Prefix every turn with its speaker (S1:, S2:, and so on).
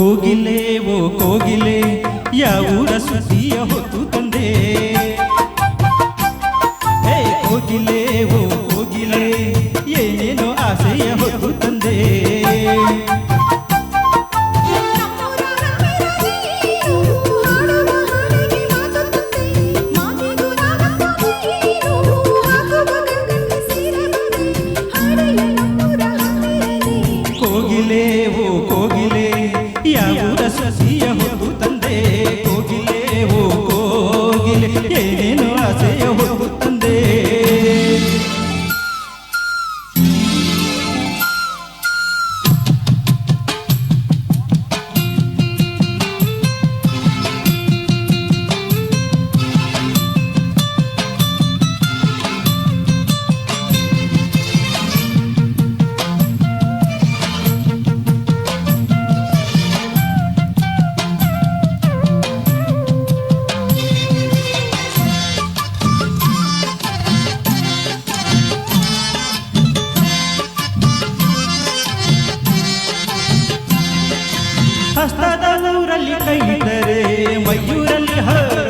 S1: ಕೋಗಿಲೆ ಓ ಕೋಗಿಲೆ ಯಾವೂರ ಸುದ್ದಿಯ ಹೊತ್ತು ತಂದೆ? ಹಸ್ತದ ಊರಲ್ಲಿ ಕೈದರೆ ಮಯೂರಲ್ಲಿ ಹ